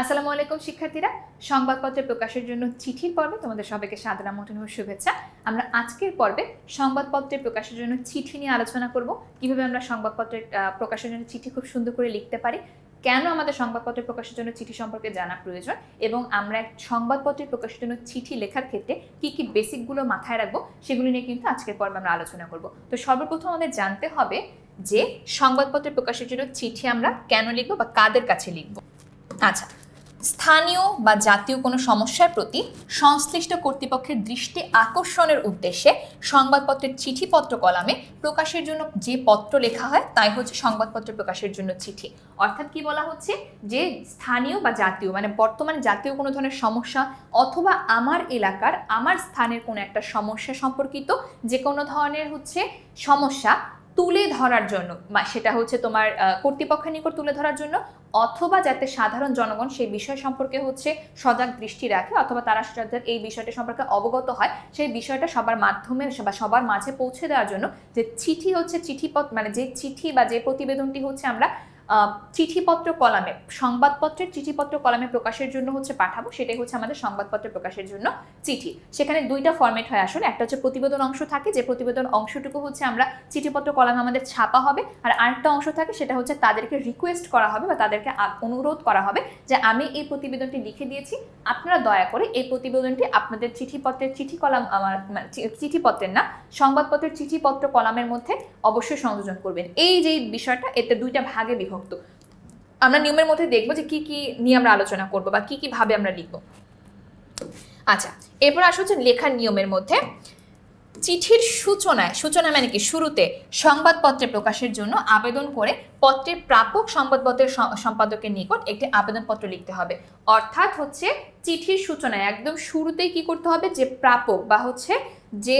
আসসালামু আলাইকুম শিক্ষার্থীরা। সংবাদপত্রে প্রকাশের জন্য চিঠির পর্বে তোমাদের সবাইকে সাদরা মতন শুভেচ্ছা। আমরা আজকের পর্বে সংবাদপত্রে প্রকাশের জন্য চিঠি নিয়ে আলোচনা করব। কীভাবে আমরা সংবাদপত্রের আহ, প্রকাশের জন্য চিঠি খুব সুন্দর করে লিখতে পারি কেন আমাদের সংবাদপত্রে প্রকাশের জন্য চিঠি সম্পর্কে জানা প্রয়োজন এবং আমরা এক সংবাদপত্রে প্রকাশের জন্য চিঠি লেখার ক্ষেত্রে কি কি বেসিকগুলো মাথায় রাখব সেগুলি নিয়ে কিন্তু আজকের পর্বে আমরা আলোচনা করব। তো সর্বপ্রথম আমাদের জানতে হবে যে সংবাদপত্রে প্রকাশের জন্য চিঠি আমরা কেন লিখব বা কাদের কাছে লিখব। আচ্ছা স্থানীয় বা জাতীয় কোনো সমস্যার প্রতি সংশ্লিষ্ট কর্তৃপক্ষের দৃষ্টি আকর্ষণের উদ্দেশ্যে সংবাদপত্রের চিঠিপত্র কলামে প্রকাশের জন্য যে পত্র লেখা হয়, তাই হচ্ছে সংবাদপত্র প্রকাশের জন্য চিঠি। অর্থাৎ কি বলা হচ্ছে? যে স্থানীয় বা জাতীয় মানে বর্তমানে জাতীয় কোনো ধরনের সমস্যা অথবা আমার এলাকার, আমার স্থানের কোনো একটা সমস্যা সম্পর্কিত যে কোনো ধরনের হচ্ছে সমস্যা তুলে ধরার জন্য সেটা হচ্ছে তোমার কর্তৃপক্ষের নিকট তুলে ধরার জন্য, অথবা যাতে সাধারণ জনগণ সেই বিষয় সম্পর্কে হচ্ছে সজাগ দৃষ্টি রাখে, অথবা তারা যাতে এই বিষয়টা সম্পর্কে অবগত হয়, সেই বিষয়টা সবার মাধ্যমে বা সবার মাঝে পৌঁছে দেওয়ার জন্য যে চিঠি হচ্ছে চিঠিপত্র মানে যে চিঠি বা যে প্রতিবেদনটি হচ্ছে আমরা চিঠিপত্র কলামে, সংবাদপত্রের চিঠিপত্র কলামে প্রকাশের জন্য হচ্ছে পাঠাবো, সেটাই হচ্ছে আমাদের সংবাদপত্র প্রকাশের জন্য চিঠি। সেখানে দুইটা ফরম্যাট হয় আসলে, একটা হচ্ছে প্রতিবেদন অংশ থাকে, যে প্রতিবেদন অংশটুকু হচ্ছে আমরা চিঠিপত্র কলামে আমাদের ছাপা হবে, আর আরেকটা অংশ থাকে, সেটা হচ্ছে তাদেরকে রিকোয়েস্ট করা হবে বা তাদেরকে অনুরোধ করা হবে যে আমি এই প্রতিবেদনটি লিখে দিয়েছি, আপনারা দয়া করে এই প্রতিবেদনটি আপনাদের চিঠিপত্রের চিঠি কলাম, আমার চিঠিপত্রের না, সংবাদপত্রের চিঠিপত্র কলামের মধ্যে অবশ্যই সংযোজন করবেন। এই যে বিষয়টা, এতে দুইটা ভাগে বিভক্ত আমরা নিয়মের মধ্যে দেখব যে কি কি নিয়ে আমরা আলোচনা করব বা কি কি ভাবে আমরা লিখব। আচ্ছা এরপর আসা হচ্ছে লেখার নিয়মের মধ্যে। চিঠির সূচনায়, সূচনা মানে কি? শুরুতে সংবাদপত্রে প্রকাশের জন্য আবেদন করে পত্রের প্রাপক সংবাদপত্রের সম্পাদকের নিকট একটি আবেদনপত্র লিখতে হবে। অর্থাৎ হচ্ছে চিঠির সূচনায় একদম শুরুতেই কি করতে হবে? যে প্রাপক বা হচ্ছে যে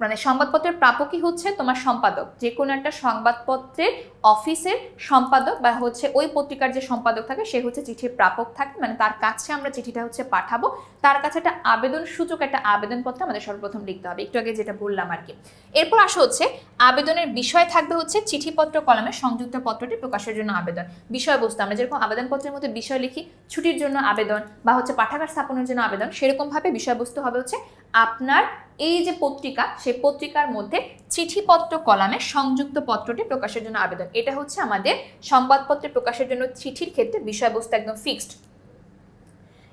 মানে সংবাদপত্রের প্রাপকই হচ্ছে তোমার সম্পাদক। যে কোনো একটা সংবাদপত্রের অফিসের সম্পাদক বা হচ্ছে ওই পত্রিকার যে সম্পাদক থাকে, সে হচ্ছে চিঠির প্রাপক থাকে। মানে তার কাছে আমরা চিঠিটা হচ্ছে পাঠাবো। তার কাছে একটা আবেদন সূচক, একটা আবেদনপত্র আমাদের সর্বপ্রথম লিখতে হবে। একটু আগে যেটা বললাম আর কি। এরপর আসা হচ্ছে, আবেদনের বিষয় থাকবে হচ্ছে চিঠিপত্র কলমে সংযুক্ত পত্রটি প্রকাশের জন্য আবেদন। বিষয়বস্তু, আমরা যেরকম আবেদনপত্রের মধ্যে বিষয় লিখি, ছুটির জন্য আবেদন বা হচ্ছে পাঠাগার স্থাপনের জন্য আবেদন, সেরকমভাবে বিষয়বস্তু হবে হচ্ছে আপনার এই যে পত্রিকা, সেই পত্রিকার মধ্যে চিঠিপত্র কলামে সংযুক্ত পত্রটি প্রকাশের জন্য আবেদন। এটা হচ্ছে আমাদের সংবাদপত্রে প্রকাশের জন্য চিঠির ক্ষেত্রে বিষয়বস্তু একদম ফিক্সড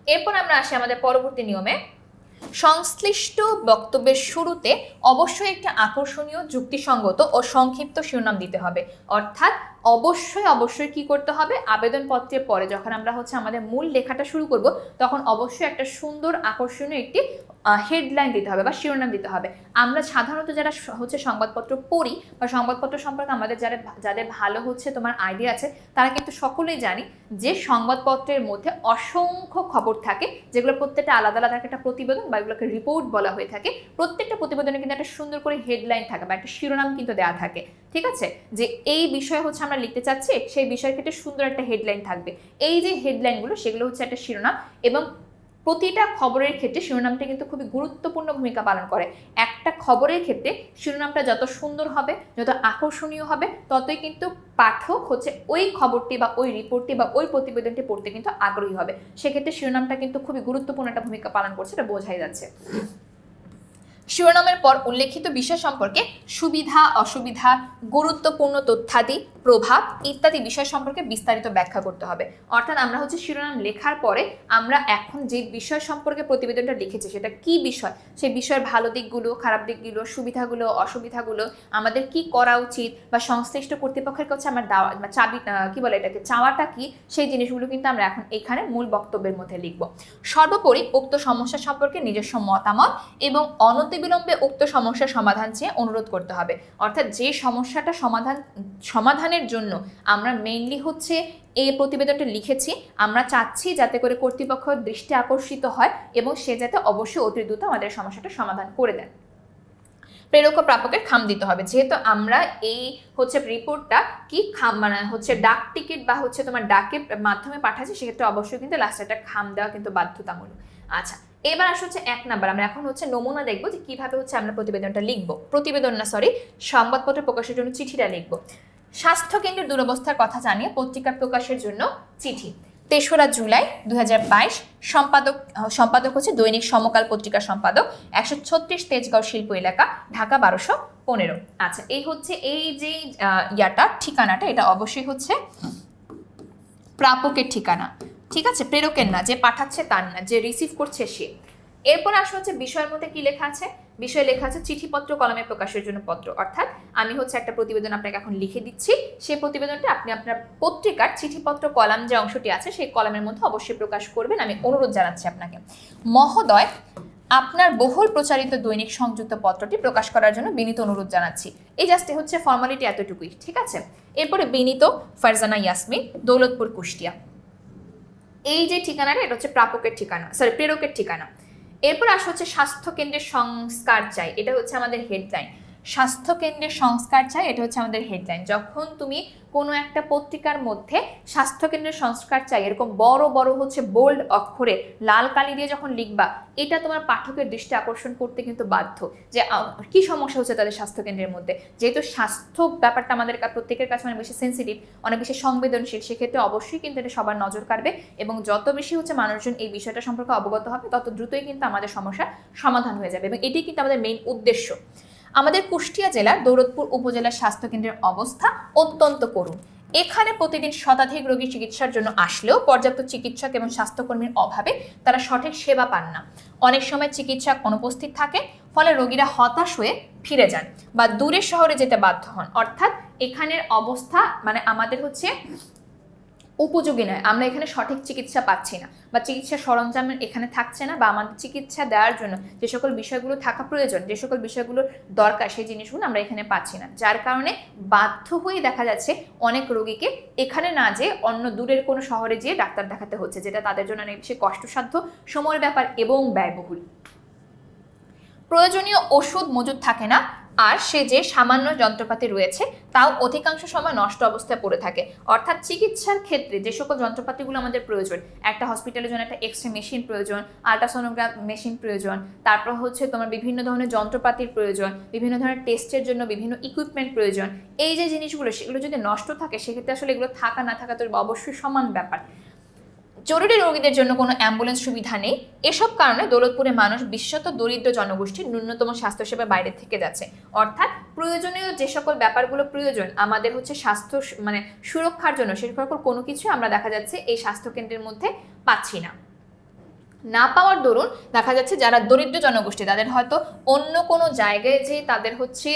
এরপর আমরা আসি আমাদের পরবর্তী নিয়মে। সংশ্লিষ্ট বক্তব্যের শুরুতে অবশ্যই একটি আকর্ষণীয় যুক্তিসঙ্গত ও সংক্ষিপ্ত শিরোনাম দিতে হবে। অর্থাৎ অবশ্যই অবশ্যই কি করতে হবে? আবেদনপত্রের পরে যখন আমরা হচ্ছে আমাদের মূল লেখাটা শুরু করব, তখন অবশ্যই একটা সুন্দর আকর্ষণীয় একটি হেডলাইন দিতে হবে বা শিরোনাম দিতে হবে। আমরা সাধারণত যারা হচ্ছে সংবাদপত্র পড়ি বা সংবাদপত্র সম্পর্কে আমাদের যারা যাদের ভালো হচ্ছে তোমার আইডিয়া আছে, তারা কিন্তু সকলেই জানি যে সংবাদপত্রের মধ্যে অসংখ্য খবর থাকে, যেগুলো প্রত্যেকটা আলাদা আলাদা একটা প্রতিবেদন বা এগুলোকে রিপোর্ট বলা হয়ে থাকে। প্রত্যেকটা প্রতিবেদনে কিন্তু একটা সুন্দর করে হেডলাইন থাকে বা একটা শিরোনাম কিন্তু দেওয়া থাকে। ঠিক আছে? যে এই বিষয় হচ্ছে আমরা লিখতে চাচ্ছি, সেই বিষয়ের ক্ষেত্রে সুন্দর একটা হেডলাইন থাকবে। এই যে হেডলাইনগুলো সেগুলো হচ্ছে একটা শিরোনাম এবং প্রতিটা খবরের ক্ষেত্রে শিরোনামটা কিন্তু খুবই গুরুত্বপূর্ণ ভূমিকা পালন করে। একটা খবরের ক্ষেত্রে শিরোনামটা যত সুন্দর হবে, যত আকর্ষণীয় হবে, ততই কিন্তু পাঠক হচ্ছে ওই খবরটি বা ওই রিপোর্টটি বা ওই প্রতিবেদনটি পড়তে কিন্তু আগ্রহী হবে। সেক্ষেত্রে শিরোনামটা কিন্তু খুবই গুরুত্বপূর্ণ একটা ভূমিকা পালন করছে, এটা বোঝাই যাচ্ছে। শিরোনামের পর উল্লেখিত বিষয় সম্পর্কে সুবিধা অসুবিধা গুরুত্বপূর্ণ তথ্যাদি প্রভাব ইত্যাদি বিষয় সম্পর্কে বিস্তারিত ব্যাখ্যা করতে হবে। অর্থাৎ আমরা হচ্ছে শিরোনাম লেখার পরে আমরা এখন যে বিষয় সম্পর্কে প্রতিবেদনটা লিখেছি সেটা কি বিষয়? সেই বিষয়ের ভালো দিকগুলো খারাপ দিকগুলো সুবিধাগুলো অসুবিধাগুলো আমাদের কি করা উচিত বা সংশ্লিষ্ট কর্তৃপক্ষের কাছে আমার দাওয়া চাবি আহ, কি বলে এটাকে চাওয়াটা কি? সেই জিনিসগুলো কিন্তু আমরা এখন এখানে মূল বক্তব্যের মধ্যে লিখব। সর্বোপরি উক্ত সমস্যা সম্পর্কে নিজস্ব মতামত এবং অনতিবিলম্বে উক্ত সমস্যার সমাধান চেয়ে অনুরোধ করতে হবে। অর্থাৎ যে সমস্যাটা সমাধান, সমাধানের জন্য আমরা মেইনলি হচ্ছে এই প্রতিবেদনটা লিখেছি, আমরা চাচ্ছি যাতে করে কর্তৃপক্ষ দৃষ্টি আকর্ষিত হয় এবং সে যাতে অবশ্যই অতি দ্রুত আমাদের সমস্যাটা সমাধান করে দেন প্রেরক প্রাপকের খাম দিতে হবে। যেহেতু আমরা এই হচ্ছে রিপোর্টটা কি খাম মানে হচ্ছে ডাক টিকিট বা হচ্ছে তোমার ডাকের মাধ্যমে পাঠাচ্ছি, সেক্ষেত্রে অবশ্যই কিন্তু লাস্টে একটা খাম দেওয়া কিন্তু বাধ্যতামূলক। আচ্ছা এবার আসলে হচ্ছে এক নাম্বার, আমরা এখন হচ্ছে নমুনা দেখব যে কীভাবে হচ্ছে আমরা প্রতিবেদনটা লিখব। প্রতিবেদন না সরি সংবাদপত্র প্রকাশের জন্য চিঠিটা লিখব। স্বাস্থ্য কেন্দ্রের দুরবস্থার কথা জানিয়ে পত্রিকা প্রকাশের জন্য চিঠি। তেসরা জুলাই দুহাজার বাইশ, সম্পাদক সম্পাদক হচ্ছে দৈনিক সমকাল পত্রিকার সম্পাদক, একশো ছত্রিশ তেজগাঁও শিল্প এলাকা, ঢাকা বারোশো পনেরো। আচ্ছা এই হচ্ছে, এই যে ইয়াটা, ঠিকানাটা, এটা অবশ্যই হচ্ছে প্রাপকের ঠিকানা। ঠিক আছে, প্রেরকের না, যে পাঠাচ্ছে তার না, যে রিসিভ করছে সে। এরপর আসা হচ্ছে বিষয়ের মধ্যে কি লেখা আছে? বিষয় লেখা আছে চিঠিপত্র কলমে প্রকাশের জন্য পত্র। অর্থাৎ আমি হচ্ছে একটা প্রতিবেদন আপনাকে এখন লিখে দিচ্ছি। সেই প্রতিবেদনটা আপনি আপনার পত্রিকার চিঠিপত্র কলাম যে অংশটি আছে, সেই কলামের মধ্যে অবশ্যই প্রকাশ করবেন। আমি অনুরোধ জানাচ্ছি আপনাকে। মহোদয়, আপনার বহুল প্রচারিত দৈনিক সংযুক্ত পত্রটি প্রকাশ করার জন্য বিনীত অনুরোধ জানাচ্ছি। এই জাস্ট হচ্ছে ফর্মালিটি এতটুকুই, ঠিক আছে? এরপরে বিনীত ফারজানা ইয়াসমিন, দৌলতপুর কুষ্টিয়া। এই যে ঠিকানাটা, এটা হচ্ছে প্রাপকের ঠিকানা সরি প্রেরকের ঠিকানা। এরপর আসা হচ্ছে স্বাস্থ্য কেন্দ্রের সংস্কার চাই, এটা হচ্ছে আমাদের হেডলাইন স্বাস্থ্য কেন্দ্রের সংস্কার চাই, এটা হচ্ছে আমাদের হেডলাইন যখন তুমি কোনো একটা পত্রিকার মধ্যে স্বাস্থ্য কেন্দ্রের সংস্কার চাই, এরকম বড় বড় হচ্ছে বোল্ড অক্ষরে লাল কালি দিয়ে যখন লিখবা, এটা তোমার পাঠকের দৃষ্টি আকর্ষণ করতে কিন্তু বাধ্য। যে কি সমস্যা হচ্ছে তাদের স্বাস্থ্য কেন্দ্রের মধ্যে? যেহেতু স্বাস্থ্য ব্যাপারটা আমাদের প্রত্যেকের কাছে অনেক বেশি সেন্সিটিভ অনেক বেশি সংবেদনশীল, সেক্ষেত্রে অবশ্যই কিন্তু এটা সবার নজর কাড়বে এবং যত বেশি হচ্ছে মানুষজন এই বিষয়টা সম্পর্কে অবগত হবে, তত দ্রুতই কিন্তু আমাদের সমস্যার সমাধান হয়ে যাবে এবং এটি কিন্তু আমাদের মেইন উদ্দেশ্য। আমাদের কুষ্টিয়া জেলার দৌলতপুর উপজেলার স্বাস্থ্যকেন্দ্রের অবস্থা অত্যন্ত করুণ। এখানে প্রতিদিন শতাধিক রোগী চিকিৎসার জন্য আসলেও পর্যাপ্ত চিকিৎসক এবং স্বাস্থ্যকর্মীর অভাবে তারা সঠিক সেবা পান না। অনেক সময় চিকিৎসক অনুপস্থিত থাকে ফলে রোগীরা হতাশ হয়ে ফিরে যান বা দূরের শহরে যেতে বাধ্য হন। অর্থাৎ এখানের অবস্থা মানে আমাদের হচ্ছে উপযোগী নয়। আমরা এখানে সঠিক চিকিৎসা পাচ্ছি না বা চিকিৎসা সরঞ্জাম এখানে থাকছে না বা আমাদের চিকিৎসা দেওয়ার জন্য যে সকল বিষয়গুলো থাকা প্রয়োজন, যে সকল বিষয়গুলো দরকার, সেই জিনিসগুলো আমরা এখানে পাচ্ছি না। যার কারণে বাধ্য হয়ে দেখা যাচ্ছে অনেক রোগীকে এখানে না যেয়ে অন্য দূরের কোনো শহরে যেয়ে ডাক্তার দেখাতে হচ্ছে, যেটা তাদের জন্য অনেক বেশি কষ্টসাধ্য, সময়ের ব্যাপার এবং ব্যয়বহুল। প্রয়োজনীয় ওষুধ মজুদ থাকে না আর সে যে সামান্য যন্ত্রপাতি রয়েছে, তাও অধিকাংশ সময় নষ্ট অবস্থায় পড়ে থাকে। অর্থাৎ চিকিৎসার ক্ষেত্রে যে সকল যন্ত্রপাতিগুলো আমাদের প্রয়োজন, একটা হসপিটালের জন্য একটা এক্স রে মেশিন প্রয়োজন আল্ট্রাসোনোগ্রাফ মেশিন প্রয়োজন, তারপর হচ্ছে তোমার বিভিন্ন ধরনের যন্ত্রপাতির প্রয়োজন, বিভিন্ন ধরনের টেস্টের জন্য বিভিন্ন ইকুইপমেন্ট প্রয়োজন, এই যে জিনিসগুলো, সেগুলো যদি নষ্ট থাকে, সেক্ষেত্রে আসলে এগুলো থাকা না থাকা তো অবশ্যই সমান ব্যাপার। জরুরি রোগীদের জন্য কোনো অ্যাম্বুলেন্স সুবিধা নেই। এসব কারণে দৌলতপুরে মানুষ বিশ্বত দরিদ্র জনগোষ্ঠীর ন্যূনতম স্বাস্থ্যসেবা বাইরে থেকে যাচ্ছে। অর্থাৎ প্রয়োজনীয় যে সকল ব্যাপারগুলো প্রয়োজন, আমাদের হচ্ছে স্বাস্থ্য মানে সুরক্ষার জন্য, সে সকল কোনো কিছু আমরা দেখা যাচ্ছে এই স্বাস্থ্যকেন্দ্রের মধ্যে পাচ্ছি না। না পাওয়ার দরুন দেখা যাচ্ছে যারা দরিদ্র জনগোষ্ঠী, তাদের হয়তো অন্য কোনো জায়গায় যে তাদের হচ্ছে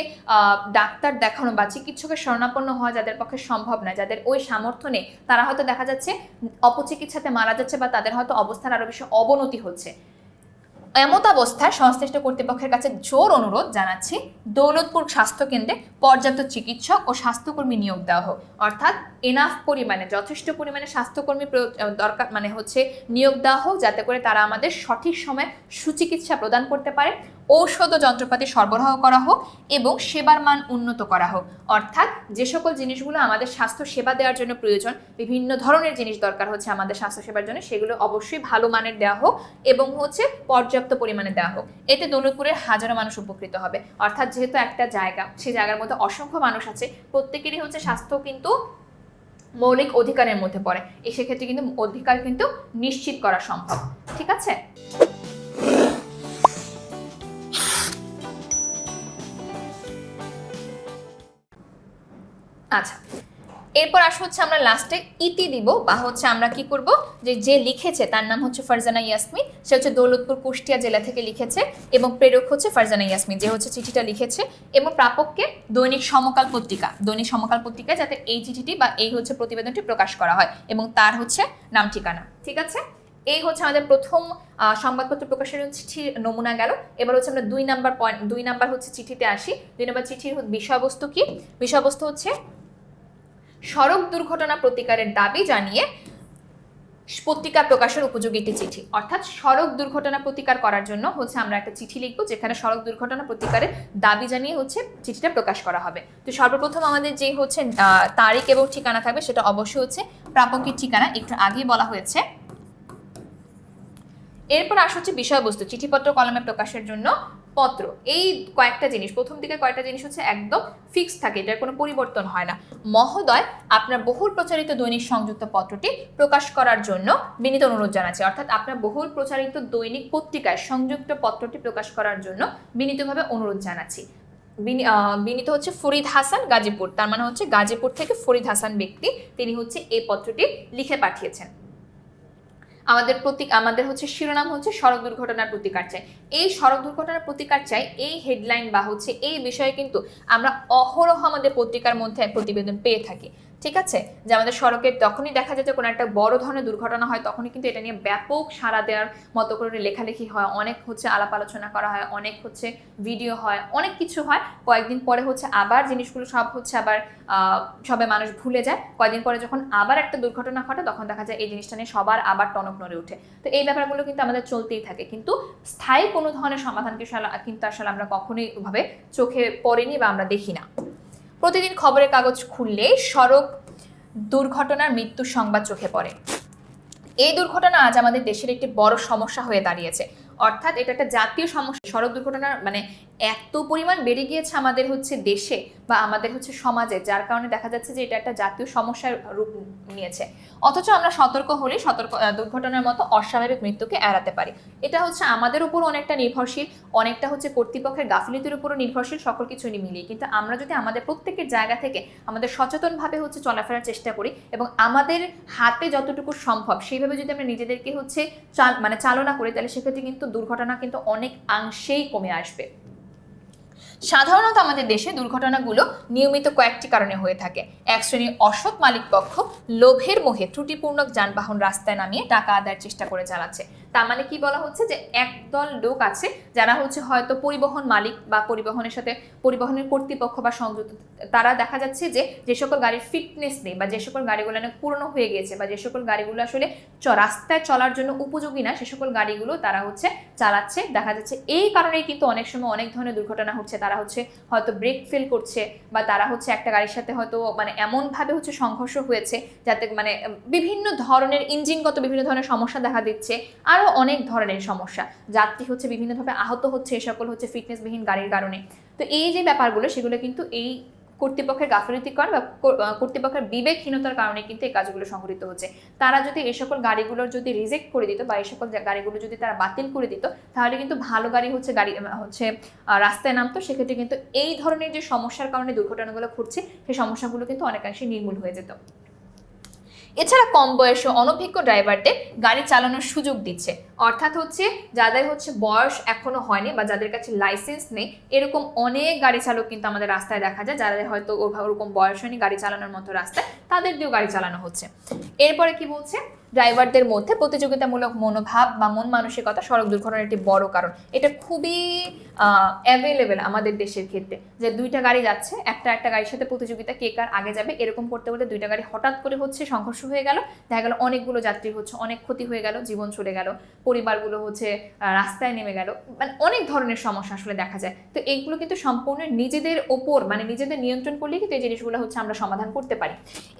ডাক্তার দেখানো বা চিকিৎসকের শরণাপন্ন হওয়া যাদের পক্ষে সম্ভব নয়, যাদের ওই সামর্থ্য নেই, তারা হয়তো দেখা যাচ্ছে অপচিকিৎসাতে মারা যাচ্ছে বা তাদের হয়তো অবস্থার আরও বেশি অবনতি হচ্ছে। এমত অবস্থায় সংশ্লিষ্ট কর্তৃপক্ষের কাছে জোর অনুরোধ জানাচ্ছি, দৌলতপুর স্বাস্থ্যকেন্দ্রে পর্যাপ্ত চিকিৎসক ও স্বাস্থ্যকর্মী নিয়োগ দেওয়া হোক। অর্থাৎ এনাফ পরিমাণে, যথেষ্ট পরিমাণে স্বাস্থ্যকর্মী দরকার মানে হচ্ছে নিয়োগ দেওয়া হোক, যাতে করে তারা আমাদের সঠিক সময়ে সুচিকিৎসা প্রদান করতে পারে। ঔষধ ও যন্ত্রপাতি সরবরাহ করা হোক এবং সেবার মান উন্নত করা হোক। অর্থাৎ যে সকল জিনিসগুলো আমাদের স্বাস্থ্য সেবা দেওয়ার জন্য প্রয়োজন, বিভিন্ন ধরনের জিনিস দরকার হচ্ছে আমাদের স্বাস্থ্য সেবার জন্য, সেগুলো অবশ্যই ভালো মানের দেওয়া হোক এবং হচ্ছে পর্যাপ্ত পরিমাণে দেওয়া হোক। এতে দৌলতপুরের হাজারো মানুষ উপকৃত হবে। অর্থাৎ যেহেতু একটা জায়গা সেই জায়গার মধ্যে অসংখ্য মানুষ আছে, প্রত্যেকেরই হচ্ছে স্বাস্থ্য কিন্তু মৌলিক অধিকারের মধ্যে পড়ে। এই সেক্ষেত্রে কিন্তু অধিকার কিন্তু নিশ্চিত করা সম্ভব। ঠিক আছে? আচ্ছা এরপর আসা হচ্ছে আমরা লাস্টে ইতি দিব, বা হচ্ছে আমরা কি করব? যে যে লিখেছে, তার নাম হচ্ছে ফারজানা ইয়াসমিন, সে হচ্ছে দৌলতপুর, কুষ্টিয়া জেলা থেকে লিখেছে, এবং প্রেরক হচ্ছে ফারজানা ইয়াসমিন, যে হচ্ছে চিঠিটা লিখেছে, এবং প্রাপককে দৈনিক সমকাল পত্রিকা, দৈনিক সমকাল পত্রিকায় যাতে এই চিঠিটি বা এই হচ্ছে প্রতিবেদনটি প্রকাশ করা হয়, এবং তার হচ্ছে নাম, ঠিকানা, ঠিক আছে? এই হচ্ছে আমাদের প্রথম সংবাদপত্র প্রকাশের চিঠির নমুনা গেল, এবার হচ্ছে আমরা দুই নাম্বার পয়েন্ট দুই নাম্বার হচ্ছে চিঠিতে আসি, দুই নাম্বার চিঠির বিষয়বস্তু কি? বিষয়বস্তু হচ্ছে সড়ক দুর্ঘটনা প্রতিকারের দাবি জানিয়ে পত্রিকা প্রকাশের উপযোগী একটি চিঠি। অর্থাৎ সড়ক দুর্ঘটনা প্রতিকার করার জন্য হচ্ছে আমরা একটা চিঠি লিখব, যেখানে সড়ক দুর্ঘটনা প্রতিকারের দাবি জানিয়ে হচ্ছে চিঠিটা প্রকাশ করা হবে। তো সর্বপ্রথম আমাদের যে হচ্ছে তারিখ এবং ঠিকানা থাকবে সেটা অবশ্যই হচ্ছে প্রাপকের ঠিকানা, একটু আগেই বলা হয়েছে। এরপর আসা হচ্ছে বিষয়বস্তু, চিঠিপত্র কলমে প্রকাশের জন্য পত্র। এই কয়েকটা জিনিস, প্রথম দিকে কয়েকটা জিনিস হচ্ছে একদম ফিক্স থাকে, এটার কোনো পরিবর্তন হয় না। মহোদয় আপনার বহুল প্রচারিত দৈনিক সংযুক্ত পত্রটি প্রকাশ করার জন্য বিনীত অনুরোধ জানাচ্ছি। অর্থাৎ আপনার বহুল প্রচারিত দৈনিক পত্রিকায় সংযুক্ত পত্রটি প্রকাশ করার জন্য বিনীতভাবে অনুরোধ জানাচ্ছি। বিনি- বিনীত হচ্ছে ফরিদ হাসান গাজীপুর। তার মানে হচ্ছে গাজীপুর থেকে ফরিদ হাসান ব্যক্তি, তিনি হচ্ছে এই পত্রটি লিখে পাঠিয়েছেন। আমাদের প্রতীক আমাদের হচ্ছে শিরোনাম হচ্ছে সড়ক দুর্ঘটনার প্রতিকার চাই। এই সড়ক দুর্ঘটনার প্রতিকার চাই, এই হেডলাইন বা হচ্ছে এই বিষয়ে কিন্তু আমরা অহরহ আমাদের পত্রিকার মধ্যে প্রতিবেদন পেয়ে থাকি। ঠিক আছে? যে আমাদের সড়কে তখনই দেখা যায় যে কোনো একটা বড় ধরনের দুর্ঘটনা হয়, তখনই কিন্তু এটা নিয়ে ব্যাপক সাড়া দেওয়ার মতো করে লেখালেখি হয়। অনেক হচ্ছে আলাপ আলোচনা করা হয়, অনেক হচ্ছে ভিডিও হয়, অনেক কিছু হয়। কয়েকদিন পরে হচ্ছে আবার জিনিসগুলো সব হচ্ছে আবার সবাই মানুষ ভুলে যায়। কয়েকদিন পরে যখন আবার একটা দুর্ঘটনা ঘটে, তখন দেখা যায় এই জিনিসটা নিয়ে সবার আবার টনক নড়ে ওঠে। তো এই ব্যাপারগুলো কিন্তু আমাদের চলতেই থাকে। কিন্তু স্থায়ী কোনো ধরনের সমাধান কিন্তু আসলে- কিন্তু আসলে আমরা কখনোই ওভাবে চোখে পড়েনি বা আমরা দেখি না। প্রতিদিন খবরের কাগজ খুললে সড়ক দুর্ঘটনার মৃত্যু সংবাদ চোখে পড়ে। এই দুর্ঘটনা আজ আমাদের দেশের একটি বড় সমস্যা হয়ে দাঁড়িয়েছে। অর্থাৎ এটা একটা জাতীয় সমস্যা। সড়ক দুর্ঘটনার মানে এত পরিমাণ বেড়ে গিয়েছে আমাদের হচ্ছে দেশে বা আমাদের হচ্ছে সমাজে, যার কারণে দেখা যাচ্ছে যে এটা একটা জাতীয় সমস্যার রূপ নিয়েছে। অথচ আমরা সতর্ক হলে সতর্ক দুর্ঘটনার মতো অস্বাভাবিক মৃত্যুকে এড়াতে পারি। এটা হচ্ছে আমাদের উপর অনেকটা নির্ভরশীল, অনেকটা হচ্ছে কর্তৃপক্ষের গাফিলতির উপরও নির্ভরশীল, সকল কিছু মিলিয়ে। কিন্তু আমরা যদি আমাদের প্রত্যেকের জায়গা থেকে আমাদের সচেতনভাবে হচ্ছে চলাফেরার চেষ্টা করি এবং আমাদের হাতে যতটুকু সম্ভব সেইভাবে যদি আমরা নিজেদেরকে হচ্ছে চাল মানে চালনা করি, তাহলে সেক্ষেত্রে কিন্তু দুর্ঘটনা কিন্তু অনেক অংশেই কমে আসবে। সাধারণত আমাদের দেশে দুর্ঘটনাগুলো নিয়মিত কয়েকটি কারণে হয়ে থাকে। এক শ্রেণির অসৎ মালিক পক্ষ লোভের মোহে ত্রুটিপূর্ণ যানবাহন রাস্তায় নামিয়ে টাকা আদায়ের চেষ্টা করে চালাচ্ছে। তার মানে কি বলা হচ্ছে যে একদল লোক আছে যারা হচ্ছে হয়তো পরিবহন মালিক বা পরিবহনের সাথে, পরিবহনের কর্তৃপক্ষ বা সংযুক্ত, তারা দেখা যাচ্ছে যে যে সকল গাড়ির ফিটনেস নেই বা যে সকল গাড়িগুলো অনেক পুরনো হয়ে গিয়েছে বা যে সকল গাড়িগুলো আসলে রাস্তায় চলার জন্য উপযোগী না, সে সকল গাড়িগুলো তারা হচ্ছে চালাচ্ছে। দেখা যাচ্ছে এই কারণেই কিন্তু অনেক সময় অনেক ধরনের দুর্ঘটনা হচ্ছে। তারা হচ্ছে হয়তো ব্রেক ফেল করছে বা তারা হচ্ছে একটা গাড়ির সাথে হয়তো মানে এমনভাবে হচ্ছে সংঘর্ষ হয়েছে যাতে মানে বিভিন্ন ধরনের ইঞ্জিনগত বিভিন্ন ধরনের সমস্যা দেখা দিচ্ছে। আরও অনেক ধরনের সমস্যা। যাত্রী হচ্ছে বিভিন্নভাবে আহত হচ্ছে, এ সকল হচ্ছে ফিটনেসবিহীন গাড়ির কারণে। তো এই যে ব্যাপারগুলো, সেগুলো কিন্তু এই কর্তৃপক্ষের গাফিলতি কর বা কর্তৃপক্ষের বিবেকহীনতার কারণে কিন্তু এই কাজগুলো সংঘটিত হচ্ছে। তারা যদি এই সকল গাড়িগুলোর যদি রিজেক্ট করে দিত বা এই সকল গাড়িগুলো যদি তারা বাতিল করে দিত, তাহলে কিন্তু ভালো গাড়ি হচ্ছে গাড়ি হচ্ছে রাস্তায় নামতো। সেক্ষেত্রে কিন্তু এই ধরনের যে সমস্যার কারণে দুর্ঘটনাগুলো ঘটছে সেই সমস্যাগুলো কিন্তু অনেকাংশে নির্মূল হয়ে যেত। এছাড়া কম বয়সে অনভিজ্ঞ ড্রাইভারদের গাড়ি চালানোর সুযোগ দিচ্ছে। অর্থাৎ হচ্ছে, যাদের হচ্ছে বয়স এখনও হয়নি বা যাদের কাছে লাইসেন্স নেই, এরকম অনেক গাড়ি চালক কিন্তু আমাদের রাস্তায় দেখা যায়, যাদের হয়তো ওরকম- বয়স হয়নি গাড়ি চালানোর মতো রাস্তায়, তাদের দিয়েও গাড়ি চালানো হচ্ছে। এরপরে কি বলছে? ড্রাইভারদের মধ্যে প্রতিযোগিতামূলক মনোভাব বা মন মানসিকতা সড়ক দুর্ঘটনার একটি বড় কারণ। এটা খুবই অ্যাভেলেবেল আমাদের দেশের ক্ষেত্রে। যে দুইটা গাড়ি যাচ্ছে, একটা একটা গাড়ির সাথে প্রতিযোগিতা কে কার আগে যাবে, এরকম করতে করতে দুইটা গাড়ি হঠাৎ করে হচ্ছে সংঘর্ষ হয়ে গেল, দেখা গেল অনেকগুলো যাত্রী হচ্ছে, অনেক ক্ষতি হয়ে গেল, জীবন চলে গেল, পরিবারগুলো হচ্ছে রাস্তায় নেমে গেল মানে অনেক ধরনের সমস্যা আসলে দেখা যায়। তো এইগুলো কিন্তু সম্পূর্ণ নিজেদের ওপর মানে নিজেদের নিয়ন্ত্রণ করলে কিন্তু এই জিনিসগুলো হচ্ছে আমরা সমাধান করতে পারি।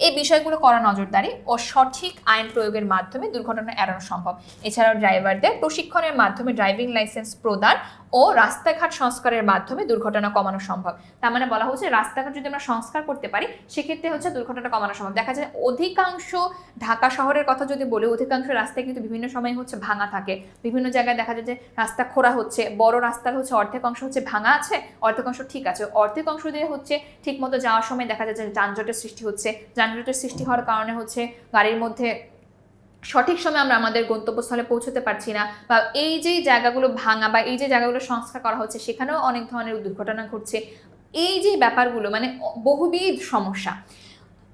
এই বিষয়গুলো করা নজরদারি ও সঠিক আইন প্রয়োগের মাধ্যমে দুর্ঘটনা এড়ানো সম্ভব। এছাড়াও ড্রাইভারদের প্রশিক্ষণের মাধ্যমে ড্রাইভিং লাইসেন্স প্রদান ও রাস্তাঘাট সংস্কারের মাধ্যমে দুর্ঘটনা কমানো সম্ভব। তার মানে বলা হচ্ছে রাস্তাঘাট যদি আমরা সংস্কার করতে পারি, সেক্ষেত্রে হচ্ছে দুর্ঘটনা কমানো সম্ভব। দেখা যায় অধিকাংশ ঢাকা শহরের কথা যদি বলি, অধিকাংশ রাস্তায় কিন্তু বিভিন্ন সময় হচ্ছে ভাঙা থাকে। বিভিন্ন জায়গায় দেখা যায় যে রাস্তা খোঁড়া হচ্ছে, বড় রাস্তার হচ্ছে অর্ধেক অংশ হচ্ছে ভাঙা আছে, অর্ধেক অংশ ঠিক আছে। অর্ধেক অংশ দিয়ে হচ্ছে ঠিক মতো যাওয়ার সময় দেখা যায় যে যানজটের সৃষ্টি হচ্ছে। যানজটের সৃষ্টি হওয়ার কারণে হচ্ছে গাড়ির মধ্যে সঠিক সময়ে আমরা আমাদের গন্তব্যস্থলে পৌঁছতে পারছি না বা এই যে জায়গাগুলো ভাঙা বা এই যে জায়গাগুলো সংস্কার করা হচ্ছে, সেখানেও অনেক ধরনের দুর্ঘটনা ঘটছে। এই যে ব্যাপারগুলো মানে বহুবিধ সমস্যা।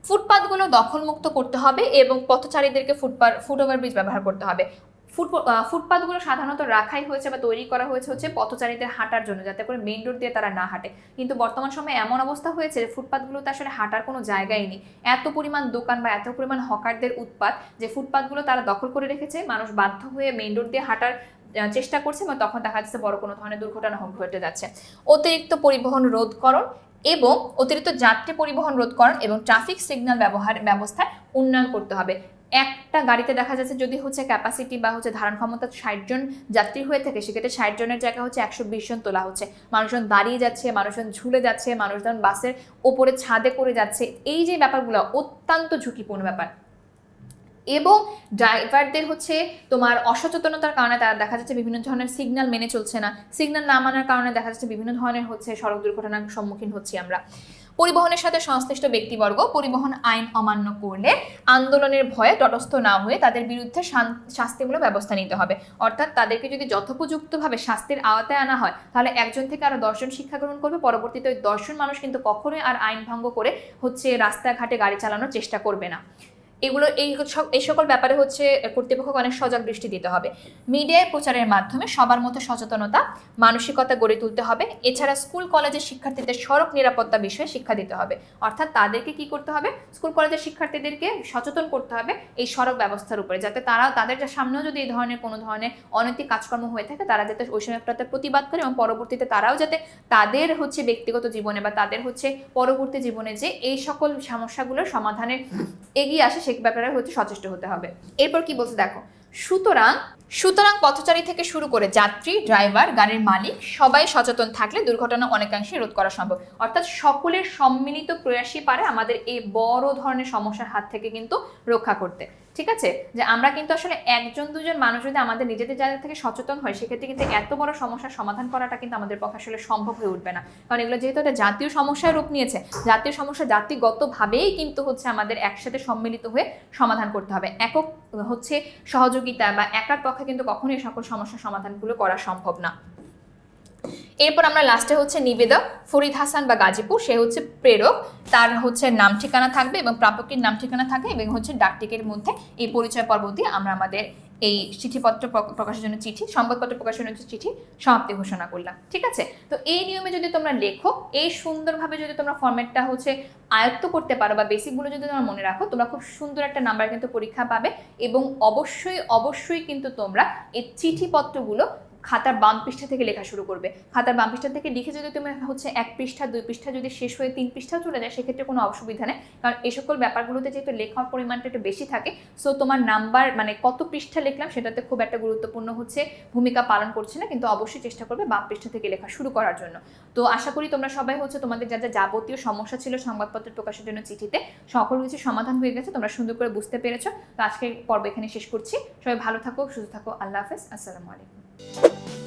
ফুটপাতগুলো দখলমুক্ত করতে হবে এবং পথচারীদেরকে ফুটপাথ ফুট ওভারব্রিজ ব্যবহার করতে হবে। ফুটপাতগুলো সাধারণত রাখাই হয়েছে বা তৈরি করা হয়েছে হচ্ছে পথচারীদের হাঁটার জন্য, যাতে করে মেইন রোড দিয়ে তারা না হাঁটে। কিন্তু বর্তমান সময়ে এমন অবস্থা হয়েছে যে ফুটপাতগুলোতে আসলে হাঁটার কোনো জায়গাই নেই। এত পরিমাণ দোকান বা এত পরিমাণ হকারদের উৎপাত যে ফুটপাতগুলো তারা দখল করে রেখেছে, মানুষ বাধ্য হয়ে মেইন রোড দিয়ে হাঁটার চেষ্টা করছে এবং তখন দেখা যাচ্ছে বড় কোনো ধরনের দুর্ঘটনা ঘটে যাচ্ছে। অতিরিক্ত পরিবহন রোধকরণ এবং অতিরিক্ত যাত্রী পরিবহন রোধকরণ এবং ট্রাফিক সিগন্যাল ব্যবহার ব্যবস্থায় উন্নয়ন করতে হবে। একটা গাড়িতে দেখা যাচ্ছে যদি হচ্ছে ক্যাপাসিটি বা হচ্ছে ধারণ ক্ষমতা ষাট জন যাত্রী হয়ে থাকে, সেক্ষেত্রে ষাট জনের জায়গা হচ্ছে একশো বিশ জন তোলা হচ্ছে। মানুষজন দাঁড়িয়ে যাচ্ছে, মানুষজন ঝুলে যাচ্ছে, মানুষজন বাসের ওপরে ছাদে করে যাচ্ছে। এই যে ব্যাপারগুলো অত্যন্ত ঝুঁকিপূর্ণ ব্যাপার। এবং ড্রাইভারদের হচ্ছে তোমার অসচেতনতার কারণে তারা দেখা যাচ্ছে বিভিন্ন ধরনের সিগন্যাল মেনে চলছে না। সিগন্যাল না মানার কারণে দেখা যাচ্ছে বিভিন্ন ধরনের হচ্ছে সড়ক দুর্ঘটনার সম্মুখীন হচ্ছি আমরা। পরিবহনের সাথে সংশ্লিষ্ট ব্যক্তিবর্গ পরিবহন আইন অমান্য করলে আন্দোলনের ভয়ে তটস্থ না হয়ে তাদের বিরুদ্ধে শাস্তিমূলক ব্যবস্থা নিতে হবে। অর্থাৎ তাদেরকে যদি যথোপযুক্তভাবে শাস্তির আওতায় আনা হয়, তাহলে একজন থেকে আরও দশজন শিক্ষা গ্রহণ করবে। পরবর্তীতে ওই দশজন মানুষ কিন্তু কখনোই আর আইন ভঙ্গ করে হচ্ছে রাস্তাঘাটে গাড়ি চালানোর চেষ্টা করবে না। এগুলো, এই এই সকল ব্যাপারে হচ্ছে কর্তৃপক্ষকে অনেক সজাগ দৃষ্টি দিতে হবে। মিডিয়ায় প্রচারের মাধ্যমে সবার মধ্যে সচেতনতা, মানসিকতা গড়ে তুলতে হবে। এছাড়া স্কুল, কলেজের শিক্ষার্থীদের সড়ক নিরাপত্তা বিষয়ে শিক্ষা দিতে হবে। অর্থাৎ তাদেরকে কি করতে হবে? স্কুল, কলেজের শিক্ষার্থীদেরকে সচেতন করতে হবে এই সড়ক ব্যবস্থার উপরে, যাতে তারা তাদের সামনেও যদি এই ধরনের কোনো ধরনের অনৈতিক কাজকর্ম হয়ে থাকে, তারা যাতে ওই সময়টাতে প্রতিবাদ করে এবং পরবর্তীতে তারাও যাতে তাদের হচ্ছে ব্যক্তিগত জীবনে বা তাদের হচ্ছে পরবর্তী জীবনে যে এই সকল সমস্যাগুলোর সমাধানে এগিয়ে আসে সে ব্যাপারে হচ্ছে সচেষ্ট হতে হবে। এরপর কি বলছে দেখো, সুতরাং সুতরাং পথচারী থেকে শুরু করে যাত্রী, ড্রাইভার, গাড়ির মালিক, সবাই সচেতন থাকলে দুর্ঘটনা অনেকাংশে রোধ করা সম্ভব। অর্থাৎ সকলের সম্মিলিত প্রয়াসই পারে আমাদের এই বড় ধরনের সমস্যার হাত থেকে কিন্তু রক্ষা করতে। ঠিক আছে? যে আমরা কিন্তু আসলে একজন, দুজন মানুষ যদি আমাদের নিজেদের জায়গা থেকে সচেতন হয়, সেক্ষেত্রে কিন্তু এত বড় সমস্যার সমাধান করাটা কিন্তু আমাদের পক্ষে আসলে সম্ভব হয়ে উঠবে না। কারণ এগুলো যেহেতু একটা জাতীয় সমস্যার রূপ নিয়েছে, জাতীয় সমস্যা জাতিগতভাবেই কিন্তু হচ্ছে আমাদের একসাথে সম্মিলিত হয়ে সমাধান করতে হবে। একক হচ্ছে সহযোগিতা বা একার পক্ষে কিন্তু কখনোই সকল সমস্যার সমাধানগুলো করা সম্ভব না। এরপর আমরা লাস্টে হচ্ছে নিবেদক ফরিদ হাসান বা গাজীপুর, সে হচ্ছে প্রেরক। তার হচ্ছে নাম ঠিকানা থাকবে এবং প্রাপকের নাম ঠিকানা থাকবে এবং হচ্ছে ডাকটিকের মধ্যে এই পরিচয় পর্ব দিয়ে আমরা আমাদের এই চিঠিপত্র প্র- প্রকাশের জন্য চিঠি, সংবাদপত্র প্রকাশের জন্য চিঠি সমাপ্তি ঘোষণা করলাম, ঠিক আছে? তো এই নিয়মে যদি তোমরা লেখো, এই সুন্দরভাবে যদি তোমরা ফর্মেটটা হচ্ছে আয়ত্ত করতে পারো বা বেসিকগুলো যদি তোমরা মনে রাখো, তোমরা খুব সুন্দর একটা নাম্বার কিন্তু পরীক্ষা পাবে এবং অবশ্যই অবশ্যই কিন্তু তোমরা এই চিঠিপত্রগুলো খাতার বাম পৃষ্ঠা থেকে লেখা শুরু করবে। খাতার বাম পৃষ্ঠা থেকে লিখে যদি তুমি হচ্ছে এক পৃষ্ঠা, দুই পৃষ্ঠা যদি শেষ হয়ে তিন পৃষ্ঠা চলে যায়, সেক্ষেত্রে কোনো অসুবিধা নেই। কারণ এই সকল ব্যাপারগুলোতে যেহেতু লেখার পরিমাণটা একটু বেশি থাকে সো তোমার নাম্বার মানে কত পৃষ্ঠা লিখলাম সেটাতে খুব একটা গুরুত্বপূর্ণ হচ্ছে ভূমিকা পালন করছে না, কিন্তু অবশ্যই চেষ্টা করবে বাম পৃষ্ঠা থেকে লেখা শুরু করার জন্য। তো আশা করি তোমরা সবাই হচ্ছে তোমাদের যা যা যাবতীয় সমস্যা ছিল সংবাদপত্র প্রকাশের জন্য চিঠিতে, সকল কিছু সমাধান হয়ে গেছে, তোমরা সুন্দর করে বুঝতে পেরেছ। তো আজকের পর্ব এখানে শেষ করছি। সবাই ভালো থাকো, সুস্থ থাকো, আল্লাহ হাফেজ, আসসালামু আলাইকুম। Bye.